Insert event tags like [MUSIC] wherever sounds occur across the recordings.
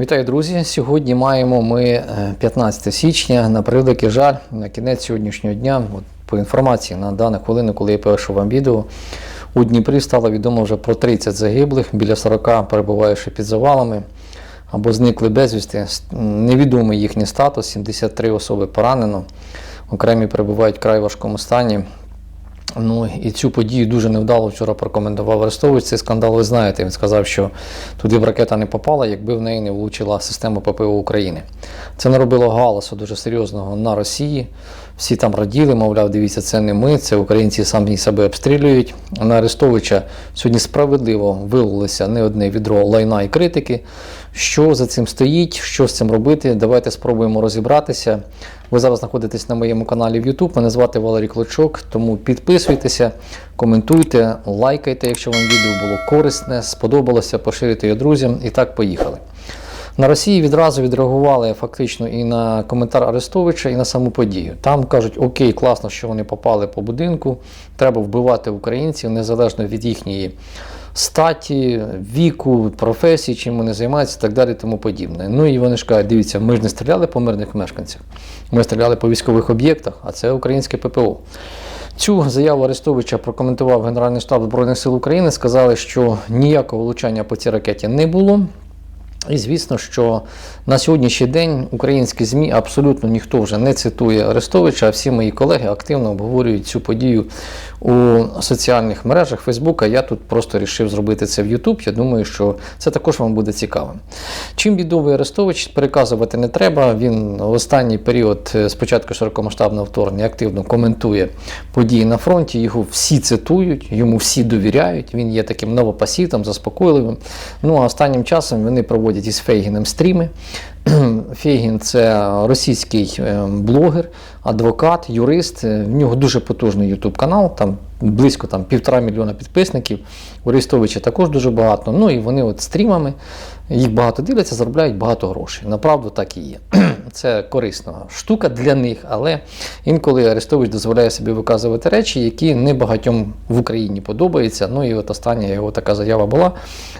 Вітаю, друзі! Сьогодні маємо ми е, 15 січня. На превеликий жаль, на кінець сьогоднішнього дня, от по інформації на дану хвилину, коли я пишу вам відео, у Дніпрі стало відомо вже про 30 загиблих, біля 40 перебуваючи під завалами або зникли безвісти. Невідомий їхній статус, 73 особи поранено, окремі перебувають в край важкому стані. Ну і цю подію дуже невдало вчора прокоментував Арестович. Цей скандал ви знаєте. Він сказав, що туди б ракета не попала, якби в неї не влучила система ППО України. Це наробило галасу дуже серйозного на Росії. Всі там раділи, мовляв, дивіться, це не ми, це українці самі себе обстрілюють. На Арестовича сьогодні справедливо вилилося не одне відро лайна і критики. Що за цим стоїть, що з цим робити? Давайте спробуємо розібратися. Ви зараз знаходитесь на моєму каналі в YouTube. Мене звати Валерій Клочок, тому підписуйтеся, коментуйте, лайкайте, якщо вам відео було корисне, сподобалося, поширюйте його друзям. І так, поїхали. На Росії відразу відреагували фактично і на коментар Арестовича, і на саму подію. Там кажуть, окей, класно, що вони попали по будинку, треба вбивати українців незалежно від їхньої статі, віку, професії, чим вони займаються і так далі, тому подібне. Ну і вони ж кажуть, дивіться, ми ж не стріляли по мирних мешканцях, ми стріляли по військових об'єктах, а це українське ППО. Цю заяву Арестовича прокоментував Генеральний штаб Збройних сил України. Сказали, що ніякого влучання по цій ракеті не було. І звісно, що на сьогоднішній день українські ЗМІ абсолютно ніхто вже не цитує Арестовича, а всі мої колеги активно обговорюють цю подію у соціальних мережах Фейсбука. Я тут просто вирішив зробити це в YouTube. Я думаю, що це також вам буде цікавим. Чим відомий Арестович переказувати не треба. Він в останній період е, спочатку широкомасштабного вторгнення активно коментує події на фронті. Його всі цитують, йому всі довіряють. Він є таким новопасітом, заспокійливим. Ну а останнім часом вони проводять із Фейгіном стріми. [CLEARS THROAT] Фейгін це російський е, блогер, адвокат, юрист. Е, В нього дуже потужний ютуб канал, там близько там, півтора мільйона підписників. У Арестовича також дуже багато. Ну і вони от стрімами, їх багато дивляться, заробляють багато грошей. Направду так і є. [CLEARS THROAT] Це корисна штука для них, але інколи Арестович дозволяє собі виказувати речі, які не багатьом в Україні подобаються. Ну і от остання його така заява була.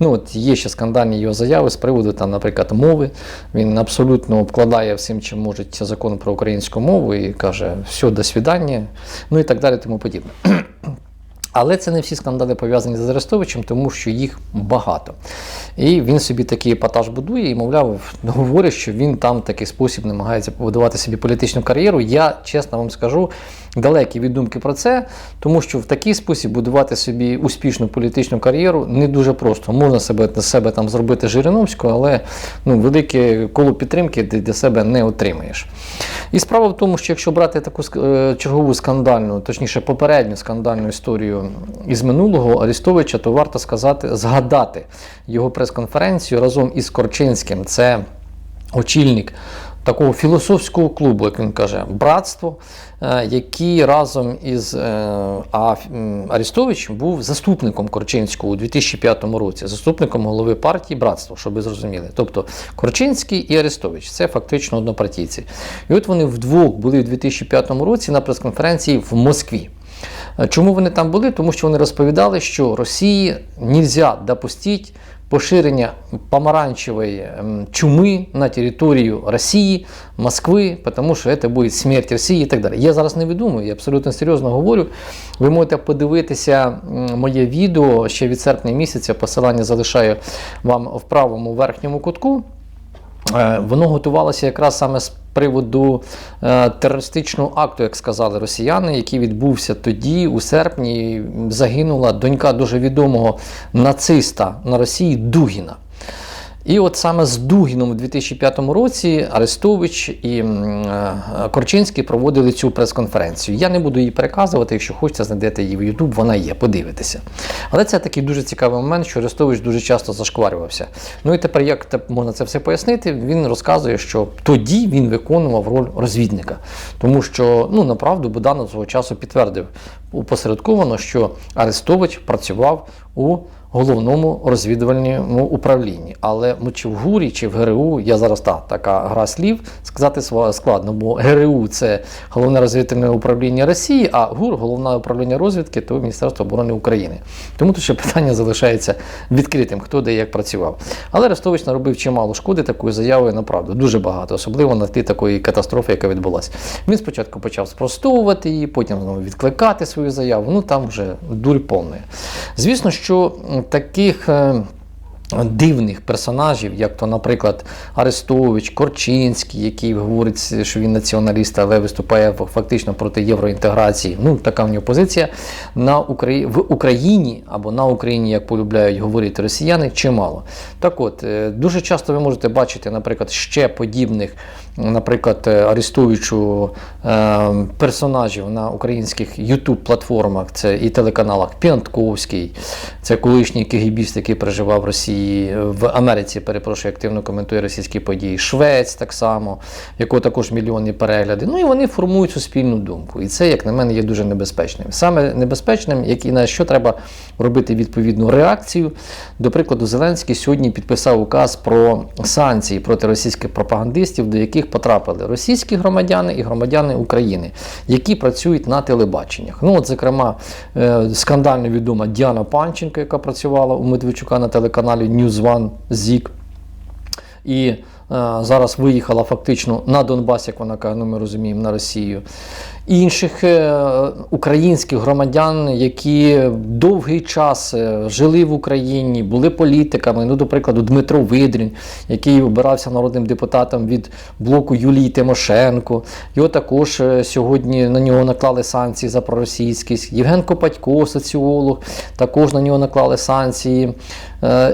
Ну от є ще скандальні його заяви з приводу, там, наприклад, мови. Він абсолютно обкладає всім, чим може закон про українську мову і каже, все, до свідання, ну і так далі, тому подібне. [CLEARS THROAT] Але це не всі скандали пов'язані з Арестовичем, тому що їх багато. І він собі такий епатаж будує і, мовляв, говорить, що він там в такий спосіб намагається побудувати собі політичну кар'єру. Я чесно вам скажу, далекий від думки про це, тому що в такий спосіб будувати собі успішну політичну кар'єру не дуже просто. Можна себе себе там зробити Жириновську, але ну, велике коло підтримки ти для себе не отримаєш. І справа в тому, що якщо брати таку е, чергову скандальну, точніше попередню скандальну історію із минулого Арестовича, то варто сказати, згадати його прес-конференцію разом із Корчинським. Це очільник такого філософського клубу, як він каже, братство, е, який разом із е, а, м, був заступником Корчинського у 2005 році, заступником голови партії братство, щоб ви зрозуміли. Тобто Корчинський і Арестович це фактично однопартійці. І от вони вдвох були у 2005 році на прес-конференції в Москві. Е, Чому вони там були? Тому що вони розповідали, що Росії нельзя допустити поширення помаранчевої ем, чуми на територію Росії, Москви, тому що це буде смерть Росії і так далі. Я зараз не видумую, я абсолютно серйозно говорю. Ви можете подивитися моє відео ще від серпня місяця. Посилання залишаю вам в правому верхньому кутку. Е, Воно готувалося якраз саме з приводу е, терористичного акту, як сказали росіяни, який відбувся тоді, у серпні. Загинула донька дуже відомого нациста на Росії Дугіна. І от саме з Дугіном у 2005 році Арестович і е, Корчинський проводили цю прес-конференцію. Я не буду її переказувати, якщо хочете, знайдете її в YouTube, вона є, подивитеся. Але це такий дуже цікавий момент, що Арестович дуже часто зашкварювався. Ну і тепер, як можна це все пояснити, він розказує, що тоді він виконував роль розвідника. Тому що, ну, направду, Буданов свого часу підтвердив опосередковано, що Арестович працював у головному розвідувальному управлінні. Але ну, чи в ГУРі, чи в ГРУ, я зараз та, така гра слів сказати складно, бо ГРУ це головне розвідувальне управління Росії, а ГУР головне управління розвідки то Міністерство оборони України. Тому тут ще питання залишається відкритим, хто де як працював. Але Арестович наробив чимало шкоди такою заявою, направду, дуже багато, особливо на тлі такої катастрофи, яка відбулася. Він спочатку почав спростовувати її, потім знову відкликати свою заяву. Ну там вже дурь повна. Звісно, що таких. Дивних персонажів, як то, наприклад, Арестович, Корчинський, який говорить, що він націоналіст, але виступає фактично проти євроінтеграції. Ну, така в нього позиція. На Украї... В Україні або на Україні, як полюбляють говорити росіяни, чимало. Так от, е, дуже часто ви можете бачити, наприклад, ще подібних, наприклад, Арестовичу е, персонажів на українських YouTube-платформах, це і телеканалах Піантковський, це колишній кегібіст, який проживав в Росії, в Америці, перепрошую, активно коментує російські події, Швець так само, якого також мільйонні перегляди. Ну і вони формують суспільну думку. І це, як на мене, є дуже небезпечним. Саме небезпечним, як і на що треба робити відповідну реакцію. До прикладу, Зеленський сьогодні підписав указ про санкції проти російських пропагандистів, до яких потрапили російські громадяни і громадяни України, які працюють на телебаченнях. Ну, от, зокрема, е, скандально відома Діана Панченко, яка працювала у Медведчука на телеканалі News One ЗІК. І е, зараз виїхала фактично на Донбас, як вона каже, ну ми розуміємо, на Росію. Інших е, українських громадян, які довгий час е, жили в Україні, були політиками. Ну, до прикладу, Дмитро Видрін, який обирався народним депутатом від блоку Юлії Тимошенко. Його також е, сьогодні на нього наклали санкції за проросійськість. Євген Копатько, соціолог, також на нього наклали санкції.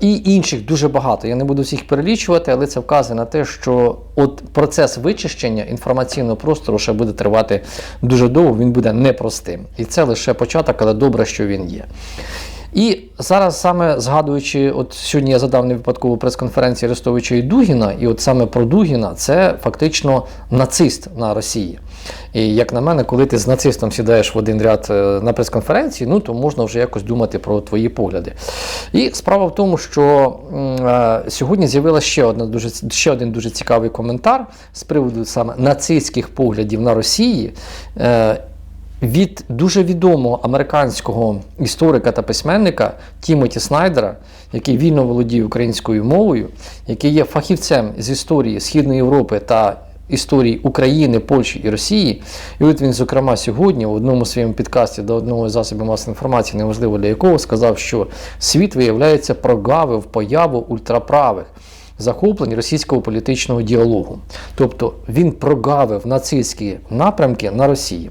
І інших дуже багато. Я не буду всіх перелічувати, але це вказує на те, що от процес вичищення інформаційного простору ще буде тривати дуже довго, він буде непростим. І це лише початок, але добре, що він є. І зараз саме згадуючи, от сьогодні я задав невипадкову прес-конференцію Арестовича і Дугіна, і от саме про Дугіна це фактично нацист на Росії. І як на мене, коли ти з нацистом сідаєш в один ряд е, на прес-конференції, ну то можна вже якось думати про твої погляди. І справа в тому, що е, сьогодні з'явилася ще одна дуже ще один дуже цікавий коментар з приводу саме нацистських поглядів на Росії. Е, від дуже відомого американського історика та письменника Тімоті Снайдера, який вільно володіє українською мовою, який є фахівцем з історії Східної Європи та історії України, Польщі і Росії. І от він, зокрема, сьогодні в одному своєму підкасті до одного засобу масової інформації, неважливо для якого, сказав, що світ виявляється прогавив появу ультраправих. Захоплень російського політичного діалогу. Тобто він прогавив нацистські напрямки на Росії.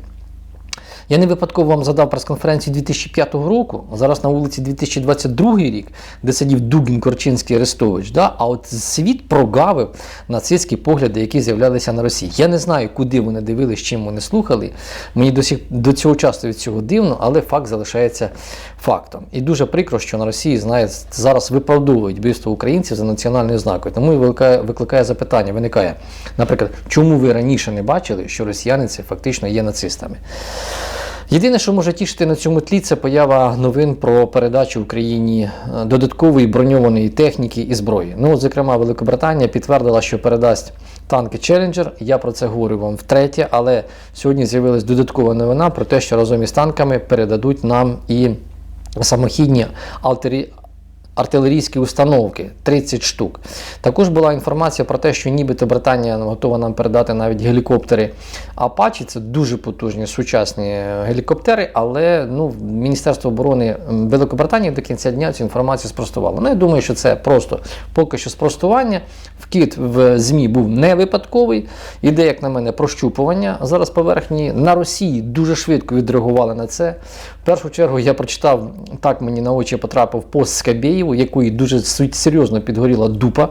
Я не випадково вам задав прес-конференцію 2005 року, а зараз на вулиці 2022 рік, де сидів Дугін, Корчинський, Арестович. Да? А от світ прогавив нацистські погляди, які з'являлися на Росії. Я не знаю, куди вони дивились, чим вони слухали. Мені до, сих, до цього часу від цього дивно, але факт залишається фактом. І дуже прикро, що на Росії знає, зараз виправдовують вбивство українців за національною знакою. Тому і викликає, викликає запитання, виникає, наприклад, чому ви раніше не бачили, що росіяни це фактично є нацистами? Єдине, що може тішити на цьому тлі, це поява новин про передачу Україні е, додаткової броньованої техніки і зброї. Ну, зокрема, Великобританія підтвердила, що передасть танки Челленджер. Я про це говорю вам втретє, але сьогодні з'явилась додаткова новина про те, що разом із танками передадуть нам і самохідні артилерійські установки 30 штук. Також була інформація про те, що нібито Британія готова нам передати навіть гелікоптери Apache. Це дуже потужні сучасні гелікоптери, але ну, Міністерство оборони Великобританії до кінця дня цю інформацію спростувало. Ну, я думаю, що це просто поки що спростування. Вкид в ЗМІ був не випадковий. Іде, як на мене, прощупування зараз поверхні. На Росії дуже швидко відреагували на це. В першу чергу я прочитав, так мені на очі потрапив пост Скабєєву, якої дуже серйозно підгоріла дупа.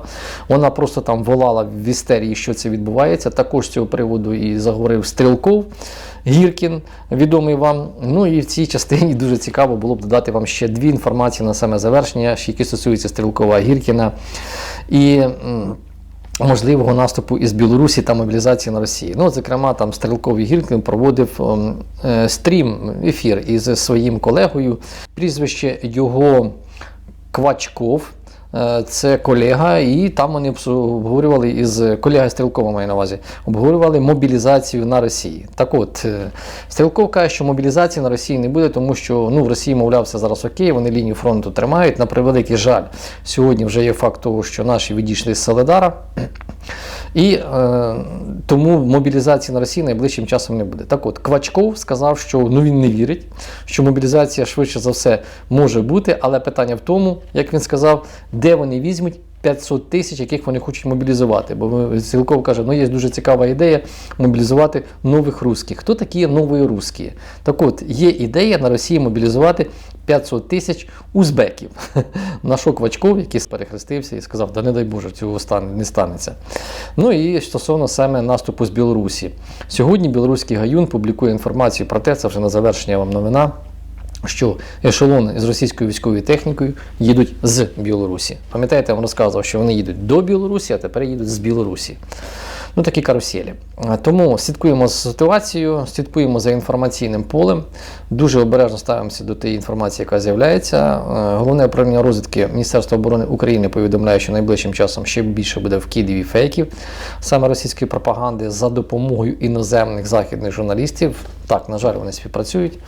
Вона просто там волала в істерії, що це відбувається. Також з цього приводу і заговорив Стрілков. Гіркін, відомий вам. Ну і в цій частині дуже цікаво було б додати вам ще дві інформації на саме завершення, які стосуються Стрілкова Гіркіна. І можливого наступу із Білорусі та мобілізації на Росії. Ну, зокрема, там Стрілковий Гіркін проводив е, стрім, ефір із своїм колегою. Прізвище його Квачков. Е, Це колега, і там вони обговорювали із колега Стрілкова, маю на увазі, обговорювали мобілізацію на Росії. Так от, е, Стрілков каже, що мобілізації на Росії не буде, тому що ну, в Росії, мовляв, все зараз окей, вони лінію фронту тримають. На превеликий жаль, сьогодні вже є факт того, що наші відійшли з Соледара. І е, тому мобілізації на Росії найближчим часом не буде. Так от, Квачков сказав, що ну він не вірить, що мобілізація швидше за все може бути, але питання в тому, як він сказав, де вони візьмуть 500 тисяч, яких вони хочуть мобілізувати. Бо Сілков каже, ну є дуже цікава ідея мобілізувати нових русських. Хто такі нові русські? Так от, є ідея на Росії мобілізувати 500 тисяч узбеків. [LAUGHS] На що Квачков, який перехрестився і сказав, да не дай Боже, цього не станеться. Ну і стосовно саме наступу з Білорусі. Сьогодні білоруський гаюн публікує інформацію про те, це вже на завершення вам новина. Що ешелони з російською військовою технікою їдуть з Білорусі. Пам'ятаєте, я вам розказував, що вони їдуть до Білорусі, а тепер їдуть з Білорусі. Ну, такі каруселі. Тому слідкуємо за ситуацією, слідкуємо за інформаційним полем. Дуже обережно ставимося до тієї інформації, яка з'являється. Е, Головне управління розвідки Міністерства оборони України повідомляє, що найближчим часом ще більше буде в Києві фейків саме російської пропаганди за допомогою іноземних західних журналістів. Так, на жаль, вони співпрацюють.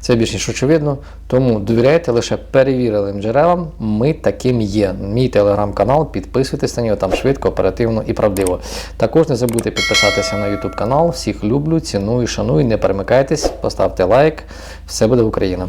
Це більш ніж очевидно. Тому довіряйте лише перевіреним джерелам. Ми таким є. Мій телеграм-канал, підписуйтесь на нього там швидко, оперативно і правдиво. Також не забудьте підписатися на YouTube канал. Всіх люблю, ціную, шаную. Не перемикайтесь, поставте лайк. Все буде Україна.